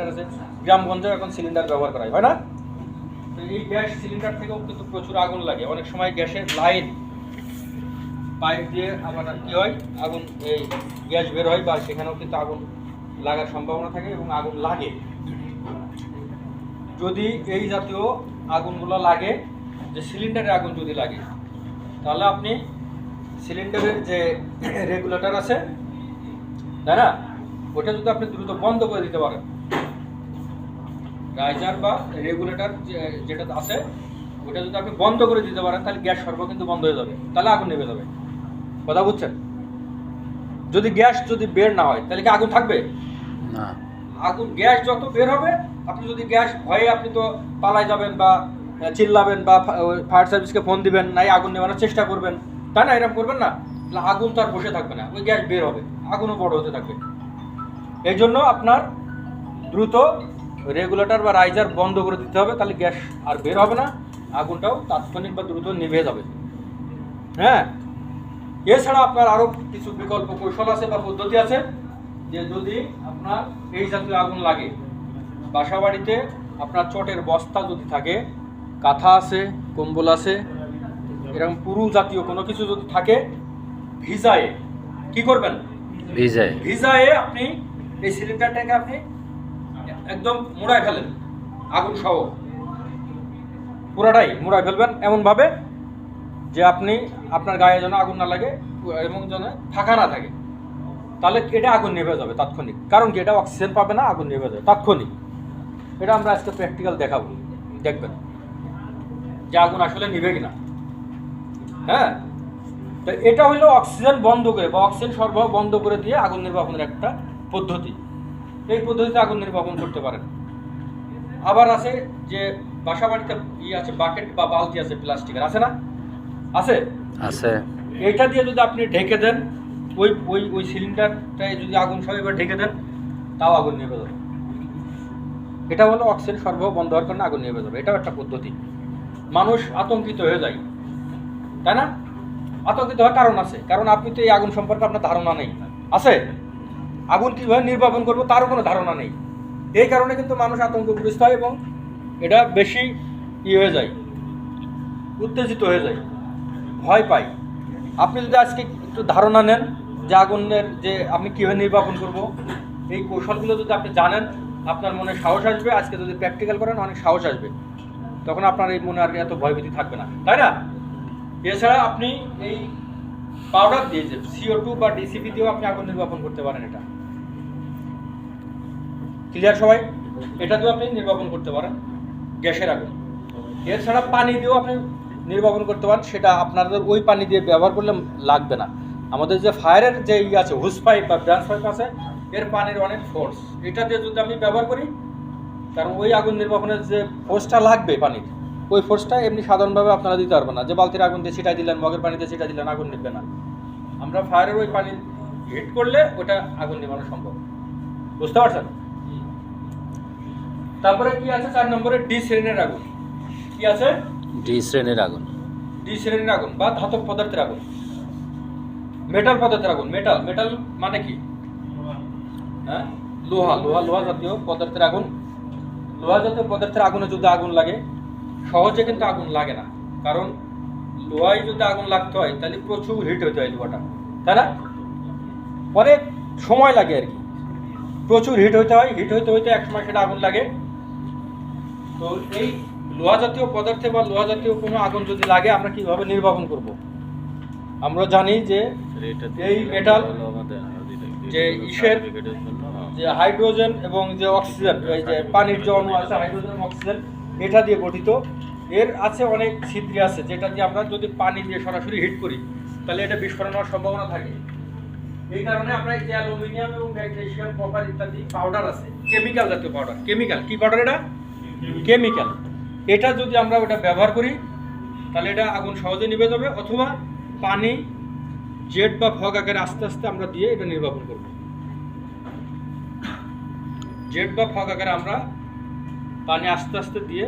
Cylinder আছে। গ্রামগঞ্জে এখন সিলিন্ডার ব্যবহার করা হয় হয় না? তো এই গ্যাস সিলিন্ডার থেকেও কিন্তু প্রচুর আগুন লাগে। অনেক সময় গ্যাসের লাইন পাইপ দিয়ে আবার কি হয়, আগুন এই গ্যাস বের হয় বা সেখানেও কিন্তু আগুন লাগার সম্ভাবনা থাকে এবং আগুন লাগে। যদি এই জাতীয় আগুনগুলো লাগে, যে সিলিন্ডারের আগুন যদি লাগে, তাহলে আপনি সিলিন্ডারের যে রেগুলেটর আছে, তাই না? ওটা যদি আপনি দ্রুত বন্ধ করে দিতে পারেন রাইজার বা রেগুলেটর যেটা আছে ওটা যদি আপনি বন্ধ করে দিতে পারেন তাহলে গ্যাস সর্ব কিন্তু বন্ধ হয়ে যাবে। তাহলে আগুন নেমে যাবে। কথা বুঝছেন? যদি গ্যাস যদি বের না হয় তাহলে কি আগুন থাকবে? না। আগুন গ্যাস যত বের হবে আপনি যদি গ্যাস ভয়ে আপনি তো পালাই যাবেন বা চিল্লাবেন বা ফায়ার সার্ভিসকে ফোন দিবেন নাই আগুন নেওয়ানোর চেষ্টা করবেন তাই না এরকম করবেন না। তাহলে আগুন তো আর বসে থাকবে না ওই গ্যাস বের হবে আগুনও বড় হতে থাকবে। এই জন্য আপনার দ্রুত রেগুলেটর বা রাইজার বন্ধ করে দিতে হবে তাহলে গ্যাস আর বের হবে না আগুনটাও তাৎক্ষণিক বা দ্রুত নিভে যাবে। হ্যাঁ? এছাড়া আপনার আরও কিছু বিকল্প কৌশল আছে বা পদ্ধতি আছে যে যদি আপনার এই জাতীয় আগুন লাগে বাসা বাড়িতে আপনার চটের বস্তা যদি থাকে কাঁথা আছে কম্বল আছে এরকম পুরু জাতীয় কোনো কিছু যদি থাকে ভিজায়ে কি করবেন? ভিজায়। ভিজায়ে আপনি এই সিলিন্ডারটাকে আপনি একদম মোড়ায় ফেলেন। আগুন সহ। পুরাটাই মোড়ায় ফেলবেন এমনভাবে যে আপনি, আপনার গায়ে যেন আগুন না লাগে এবং যেন ফাঁকা না থাকে। তাহলে এটা আগুন নেভে যাবে তাৎক্ষণিক। কারণ কি? এটা অক্সিজেন পাবে না, আগুন নেভে যাবে তাৎক্ষণিক। এটা আমরা আজকে প্র্যাকটিক্যাল দেখাবো। দেখবেন যে আগুন আসলে নিবে কিনা। হ্যাঁ? তো এটা হলো অক্সিজেন বন্ধ করে বা অক্সিজেন সরবরাহ বন্ধ করে দিয়ে আগুন নির্বাপনের একটা পদ্ধতি। এই পদ্ধতিতে আগুন নির্বাপন করতে পারেন। আবার আছে যে বাসা বাড়িতে ই আছে বাকেট বা বালতি আছে প্লাস্টিকের। আছে না? আছে? আছে। এইটা দিয়ে যদি আপনি ঢেকে দেন ওই ওই ওই সিলিন্ডারটায় যদি আগুন সব এবার ঢেকে দেন তাও আগুন নিভে যাবে এটা হলো অক্সিজেন সরবরাহ বন্ধ হওয়ার কারণে আগুন নিভে যাবে এটাও একটা পদ্ধতি। মানুষ আতঙ্কিত হয়ে যায়। তাই না? আতঙ্কিত হওয়ার কারণ আছে। কারণ আপনি তো এই আগুন সম্পর্কে আপনার ধারণা নেই। আছে? আগুন কীভাবে নির্বাপন করব তারও কোনো ধারণা নেই। এই কারণে কিন্তু মানুষ আতঙ্কগ্রস্ত হয় এবং এটা বেশি ই হয়ে যায়, উত্তেজিত হয়ে যায়, ভয় পায়। আপনি যদি আজকে একটু ধারণা নেন যে আগুনের যে আপনি কীভাবে নির্বাপন করব, এই কৌশলগুলো যদি আপনি জানেন, আপনার মনে সাহস আসবে। আজকে যদি প্র্যাকটিক্যাল করেন, অনেক সাহস আসবে। তখন আপনার এই মনে আর এত ভয়ভীতি থাকবে না। তাই না? এছাড়া আপনি এই পাউডার দিয়ে যে সিও টু বা ডিসিপি দিয়েও আপনি আগুন নির্বাপন করতে পারেন এটা। ক্লিয়ার সবাই? এটা দিয়েও আপনি নির্বাপন করতে পারেন, গ্যাসের আগুন। এছাড়া পানি দিয়েও আপনি নির্বাপন করতে পারেন, সেটা আপনাদের ওই পানি দিয়ে ব্যবহার করলে লাগবে না। আমাদের যে ফায়ারের যে ই আছে হুস পাইপ বা ব্রাঞ্চ পাইপ আছে, এর পানির অনেক ফোর্স এটা দিয়ে যদি আমি ব্যবহার করি, কারণ ওই আগুন নির্বাপনের যে ফোর্সটা লাগবে পানির, ওই ফোর্সটা এমনি সাধারণভাবে আপনারা দিতে পারবেন না। যে বালতির আগুন দিয়ে ছিটাই দিলেন, মগের পানিতে ছিটাই দিলেন, আগুন নিবে না। আমরা ফায়ারের ওই পানি হিট করলে ওটা আগুন নেবানো সম্ভব। বুঝতে পারছেন? তারপরে কি আছে? চার নম্বরে ডি শ্রেণির আগুন। কি আছে? ডি শ্রেণির আগুন। ডি শ্রেণির আগুন বা ধাতব পদার্থের আগুন। মেটাল পদার্থের আগুন। মেটাল মেটাল মানে কি? হ্যাঁ? লোহা লোহা লোহা জাতীয় পদার্থের আগুন। লোহা জাতীয় পদার্থের আগুনে যদি আগুন লাগে সহজে কিন্তু আগুন লাগে না। কারণ লোহায় যদি আগুন লাগতে হয় তাহলে প্রচুর হিট হতে হয় লোহাটা। তাই না? অনেক সময় লাগে আর কি। প্রচুর হিট হতে হয়। হিট হইতে হইতে এক সময় সেটা আগুন লাগে। তো এই লোহা জাতীয় পদার্থে বা লোহা জাতীয় কোনো আগুন যদি লাগে, আমরা কীভাবে নির্বাপন করব? আমরা জানি যে এই মেটাল যে ইসের যে হাইড্রোজেন এবং যে অক্সিজেন, এই যে পানির যে আছে, হাইড্রোজেন অক্সিজেন, এটা দিয়ে গঠিত। এর আছে অনেক ছিদ্রি আছে, যেটা দিয়ে আমরা যদি পানি দিয়ে সরাসরি হিট করি, তাহলে এটা বিস্ফোরণ হওয়ার সম্ভাবনা থাকে। এই কারণে আমরা এই অ্যালুমিনিয়াম এবং ম্যাগনেসিয়াম, কপার ইত্যাদি পাউডার আছে কেমিক্যাল জাতীয় পাউডার কেমিক্যাল কি পাউডার এটা? কেমিক্যাল এটা যদি আমরা ওটা ব্যবহার করি, তাহলে এটা আগুন সহজে নিভে যাবে, অথবা পানি, জেট বা ফগ আকারে আস্তে আস্তে আমরা দিয়ে এটা নির্বাপন করব। জেট বা ফগ আকারে আমরা পানি আস্তে আস্তে দিয়ে